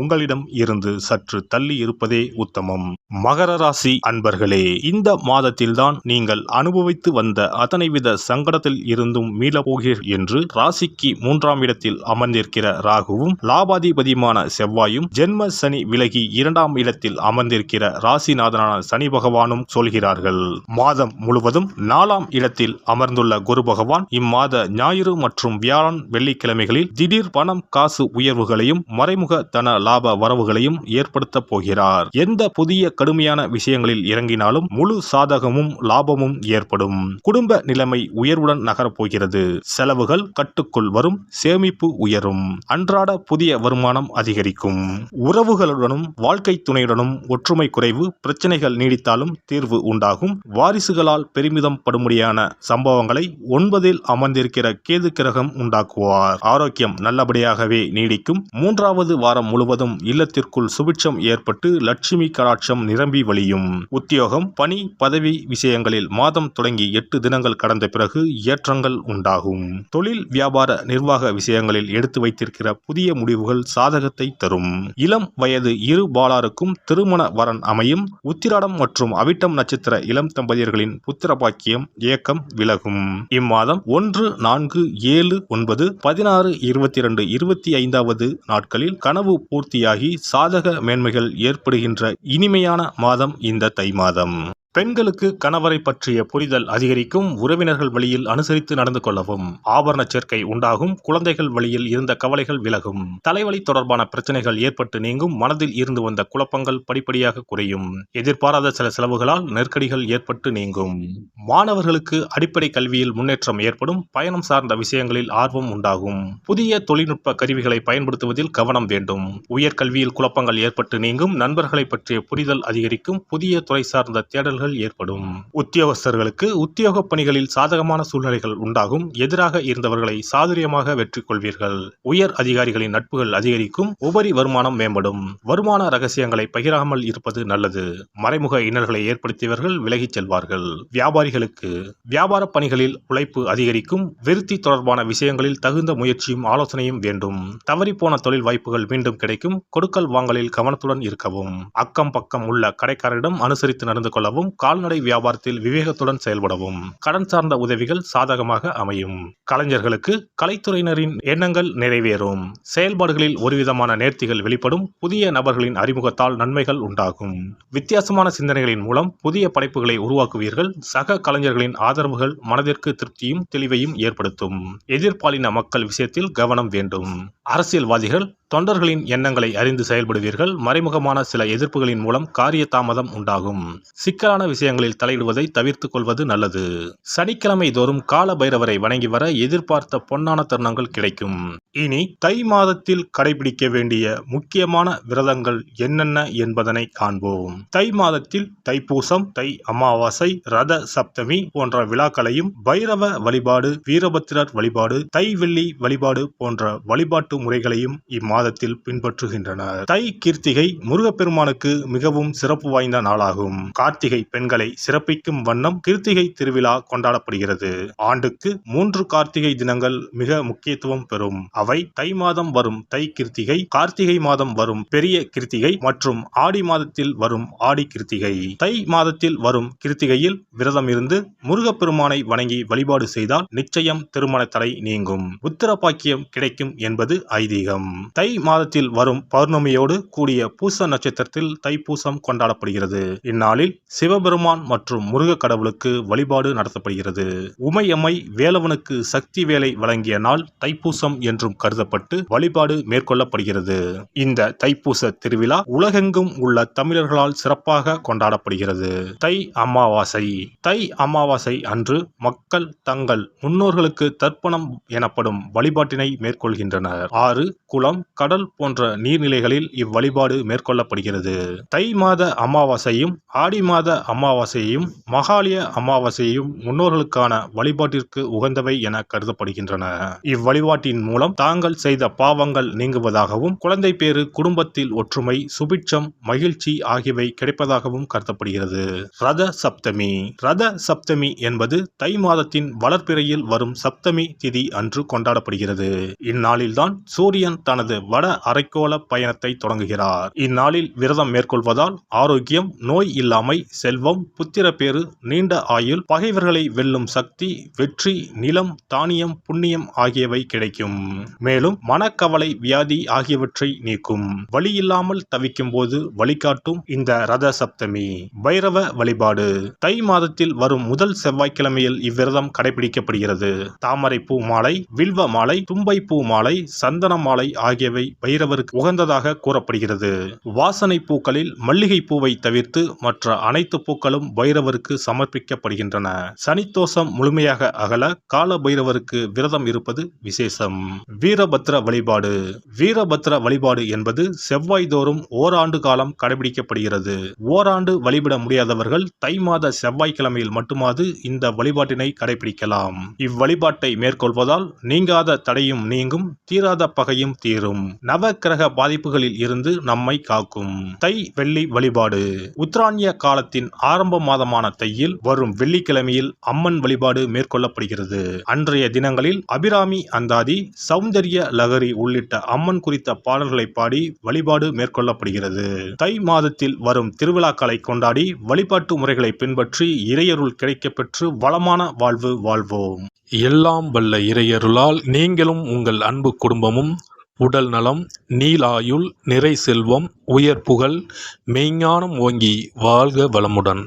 உங்களிடம் இருந்து சற்று தள்ளி இருப்பதே உத்தமம். மகர ராசி அன்பர்களே இந்த மாதத்தில்தான் நீங்கள் அனுபவித்து வந்த அத்தனை வித சங்கடத்தில் இருந்தும் மீளப்போகிறீர் என்று ராசிக்கு மூன்றாம் இடத்தில் அமர்ந்திருக்கிற ராகுவும் லாபாதிபதியுமான செவ்வாயும் ஜென்ம சனி விலகி இரண்டாம் இடத்தில் அமர்ந்திருக்கிற ராசிநாதனான சனி பகவானும் சொல்கிறார்கள். மாதம் முழுவதும் நாலாம் இடத்தில் அமர்ந்துள்ள குரு பகவான் இம்மாத ஞாயிறு மற்றும் வியாழன் வெள்ளிக்கிழமைகளில் திடீர் பணம் காசு உயர்வுகளையும் மறைமுக தன லாப வரவுகளையும் ஏற்படுத்த போகிறார். எந்த புதிய கடுமையான விஷயங்களில் இறங்கினாலும் முழு சாதகமும் லாபமும் ஏற்படும். குடும்ப நிலைமை உயர்வுடன் நகரப்போகிறது. செலவுகள் கட்டுக்குள் வரும் சேமிப்பு உயரும். அன்றாட புதிய வருமானம் அதிகரிக்கும். உறவுகளுடனும் வாழ்க்கை துணையுடனும் ஒற்றுமை குறைவு பிரச்சனைகள் நீடித்தாலும் தீர்வு உண்டாகும். வாரிசுகளால் பெருமிதம் படும்படியான சம்பவங்களை ஒன்பதில் அமர்ந்திருக்கிற கேது கிரகம் உண்டாக்குவார். ஆரோக்கியம் நல்லபடியாகவே நீடிக்கும். மூன்றாவது வாரம் முழுவதும் இல்லத்திற்குள் சுபிட்சம் ஏற்பட்டு லட்சுமி கடாட்சம் நிரம்பி வழியும். உத்தியோகம் பணி பதவி விஷயங்களில் மாதம் தொடங்கி எட்டு தினங்கள் கடந்த பிறகு ஏற்றங்கள் உண்டாகும். தொழில் வியாபார நிர்வாக விஷயங்களில் எடுத்து வைத்திருக்கிற புதிய முடிவுகள் சாதகத்தை தரும். இளம் வயது இரு பாலாருக்கும் திருமண வரன் அமையும். உத்திராடம் மற்றும் அவிட்டம் நட்சத்திர இளம் தம்பதியர்களின் புத்திர பாக்கியம் இயக்கம் விலகும். இம்மாதம் ஒன்று நான்கு ஏழு ஒன்பது பதினாறு இருபத்தி இரண்டு இருபத்தி ஐந்தாவது நாட்களில் கனவு பூர்த்தியாகி சாதக மேன்மைகள் ஏற்படுகின்ற இனிமையான மாதம் இந்த தை மாதம். பெண்களுக்கு கணவரை பற்றிய புரிதல் அதிகரிக்கும் உறவினர்கள் வழியில் அனுசரித்து நடந்து கொள்ளவும் ஆபரண சேர்க்கை உண்டாகும் குழந்தைகள் வழியில் இருந்த கவலைகள் விலகும். தலைவலி தொடர்பான பிரச்சனைகள் ஏற்பட்டு நீங்கும் மனதில் இருந்து வந்த குழப்பங்கள் படிப்படியாக குறையும். எதிர்பாராத சில செலவுகளால் நெருக்கடிகள் ஏற்பட்டு நீங்கும். மாணவர்களுக்கு அடிப்படை கல்வியில் முன்னேற்றம் ஏற்படும் பயணம் சார்ந்த விஷயங்களில் ஆர்வம் உண்டாகும். புதிய தொழில்நுட்ப கருவிகளை பயன்படுத்துவதில் கவனம் வேண்டும். உயர்கல்வியில் குழப்பங்கள் ஏற்பட்டு நீங்கும் நண்பர்களை பற்றிய புரிதல் அதிகரிக்கும் புதிய துறை சார்ந்த தேடல்கள் சூழ்நிலைகள் ஏற்படும். உத்தியோகஸ்தர்களுக்கு உத்தியோக பணிகளில் சாதகமான சூழ்நிலைகள் உண்டாகும். எதிராக இருந்தவர்களை சாதுரியமாக வெற்றி கொள்வீர்கள் உயர் அதிகாரிகளின் நட்புகள் அதிகரிக்கும். உபரி வருமானம் மேம்படும். வருமான ரகசியங்களை பகிராமல் இருப்பது நல்லது. மறைமுக இன்னல்களை ஏற்படுத்தியவர்கள் விலகிச் செல்வார்கள். வியாபாரிகளுக்கு வியாபார பணிகளில் உழைப்பு அதிகரிக்கும். விருத்தி தொடர்பான விஷயங்களில் தகுந்த முயற்சியும் ஆலோசனையும் வேண்டும். தவறிப்போன தொழில் வாய்ப்புகள் மீண்டும் கிடைக்கும். கொடுக்கல் வாங்கலில் கவனத்துடன் இருக்கவும். அக்கம் பக்கம் உள்ள கடைக்காரரிடம் அனுசரித்து நடந்து கொள்ளவும். கால்நடை வியாபாரத்தில் விவேகத்துடன் செயல்படவும். கடன் சார்ந்த உதவிகள் சாதகமாக அமையும். கலைஞர்களுக்கு கலைத்துறையினரின் எண்ணங்கள் நிறைவேறும். செயல்பாடுகளில் ஒருவிதமான நேர்த்திகள் வெளிப்படும் புதிய நபர்களின் அறிமுகத்தால் நன்மைகள் உண்டாகும். வித்தியாசமான சிந்தனைகளின் மூலம் புதிய படைப்புகளை உருவாக்குவீர்கள். சக கலைஞர்களின் ஆதரவுகள் மனதிற்கு திருப்தியும் தெளிவையும் ஏற்படுத்தும். எதிர்பாலின மக்கள் விஷயத்தில் கவனம் வேண்டும். அரசியல்வாதிகள் தொண்டர்களின் எண்ணங்களை அறிந்து செயல்படுவீர்கள். மறைமுகமான சில எதிர்ப்புகளின் மூலம் காரிய தாமதம் உண்டாகும். சிக்கலான விஷயங்களில் தலையிடுவதை தவிர்த்துக் கொள்வது நல்லது. சனிக்கிழமை தோறும் கால பைரவரை வணங்கி வர எதிர்பார்த்த பொன்னான தருணங்கள் கிடைக்கும். இனி தை மாதத்தில் கடைபிடிக்க வேண்டிய முக்கியமான விரதங்கள் என்னென்ன என்பதனை காண்போம். தை மாதத்தில் தைப்பூசம் தை அமாவாசை ரத சப்தமி போன்ற விழாக்களையும் பைரவ வழிபாடு வீரபத்திரர் வழிபாடு தை வெள்ளி வழிபாடு போன்ற வழிபாட்டு முறைகளையும் மாதத்தில் பின்பற்றுகின்றனர் தை கீர்த்திகை முருகப்பெருமானுக்கு மிகவும் சிறப்பு வாய்ந்த நாளாகும். கார்த்திகை பெண்களை சிறப்பிக்கும் வண்ணம் கிருத்திகை திருவிழா கொண்டாடப்படுகிறது. ஆண்டுக்கு மூன்று கார்த்திகை தினங்கள் மிக முக்கியத்துவம் பெறும். அவை தை மாதம் வரும் தை கிருத்திகை கார்த்திகை மாதம் வரும் பெரிய கிருத்திகை மற்றும் ஆடி மாதத்தில் வரும் ஆடி கிருத்திகை. தை மாதத்தில் வரும் கிருத்திகையில் விரதம் இருந்து முருகப்பெருமானை வணங்கி வழிபாடு செய்தால் நிச்சயம் திருமண தடை நீங்கும். உத்தர பாக்கியம் கிடைக்கும் என்பது ஐதீகம். தை மாதத்தில் வரும் பௌர்ணமியோடு கூடிய பூச நட்சத்திரத்தில் தைப்பூசம் கொண்டாடப்படுகிறது. இந்நாளில் சிவபெருமான் மற்றும் முருக கடவுளுக்கு வழிபாடு நடத்தப்படுகிறது. உமையம்மை வேலவனுக்கு சக்தி வேலை வழங்கிய நாள் தைப்பூசம் என்றும் கருதப்பட்டு வழிபாடு மேற்கொள்ளப்படுகிறது. இந்த தைப்பூச திருவிழா உலகெங்கும் உள்ள தமிழர்களால் சிறப்பாக கொண்டாடப்படுகிறது. தை அமாவாசை. தை அமாவாசை அன்று மக்கள் தங்கள் முன்னோர்களுக்கு தர்ப்பணம் எனப்படும் வழிபாட்டினை மேற்கொள்கின்றனர். ஆறு குளம் கடல் போன்ற நீர்நிலைகளில் இவ்வழிபாடு மேற்கொள்ளப்படுகிறது. தை மாத அமாவாசையும் ஆடி மாத அமாவாசையையும் மகாலய அமாவாசையும் முன்னோர்களுக்கான வழிபாட்டிற்கு உகந்தவை என கருதப்படுகின்றன. இவ்வழிபாட்டின் மூலம் தாங்கள் செய்த பாவங்கள் நீங்குவதாகவும் குழந்தை பேறு குடும்பத்தில் ஒற்றுமை சுபிட்சம் மகிழ்ச்சி ஆகியவை கிடைப்பதாகவும் கருதப்படுகிறது. ரத சப்தமி. ரத சப்தமி என்பது தை மாதத்தின் வளர்ப்பிறையில் வரும் சப்தமி திதி அன்று கொண்டாடப்படுகிறது. இந்நாளில்தான் சூரியன் தனது வட அரைக்கோள பயணத்தை தொடங்குகிறார். இந்நாளில் விரதம் மேற்கொள்வதால் ஆரோக்கியம் நோய் இல்லாமை செல்வம் புத்திரப்பேறு நீண்ட ஆயுள் பகைவர்களை வெல்லும் சக்தி வெற்றி நிலம் தானியம் புண்ணியம் ஆகியவை கிடைக்கும். மேலும் மனக்கவலை வியாதி ஆகியவற்றை நீக்கும். வழியில்லாமல் தவிக்கும் போது வழிகாட்டும் இந்த ரத சப்தமி. பைரவ வழிபாடு. தை மாதத்தில் வரும் முதல் செவ்வாய்க்கிழமையில் இவ்விரதம் கடைபிடிக்கப்படுகிறது. தாமரை பூ மாலை வில்வ மாலை தும்பை பூ மாலை சந்தன மாலை ஆகியவை பைரவருக்கு உகந்ததாக கூறப்படுகிறது. வாசனை பூக்களில் மல்லிகை பூவை தவிர்த்து மற்ற அனைத்து பூக்களும் பைரவருக்கு சமர்ப்பிக்கப்படுகின்றன. சனித்தோஷம் முழுமையாக அகல கால பைரவருக்கு விரதம் இருப்பது விசேஷம். வீரபத்ர வழிபாடு. வீரபத்ர வழிபாடு என்பது செவ்வாய் தோறும் ஓராண்டு காலம் கடைபிடிக்கப்படுகிறது. ஓராண்டு வழிபட முடியாதவர்கள் தை மாத செவ்வாய்க்கிழமையில் மட்டுமாது இந்த வழிபாட்டினை கடைபிடிக்கலாம். இவ்வழிபாட்டை மேற்கொள்வதால் நீங்காத தடையும் நீங்கும் தீராத பகையும் தீரும். நவக்கிரக பாதிப்புகளில் இருந்து நம்மை காக்கும். தை வெள்ளி வழிபாடு. உத்தராணிய காலத்தின் ஆரம்ப மாதமான தையில் வரும் வெள்ளிக்கிழமையில் அம்மன் வழிபாடு மேற்கொள்ளப்படுகிறது. அன்றைய தினங்களில் அபிராமி அந்தாதி சௌந்தரிய லகரி உள்ளிட்ட அம்மன் குறித்த பாடல்களை பாடி வழிபாடு மேற்கொள்ளப்படுகிறது. தை மாதத்தில் வரும் திருவிழாக்களை கொண்டாடி வழிபாட்டு முறைகளை பின்பற்றி இறையருள் கிடைக்கப்பெற்று வளமான வாழ்வு வாழ்வோம். எல்லாம் வல்ல இறையருளால் நீங்களும் உங்கள் அன்பு குடும்பமும் உடல் நலம் நீலாயுள் நிறை செல்வம் உயர் புகழ் மெய்ஞானம் ஓங்கி வாழ்க வளமுடன்.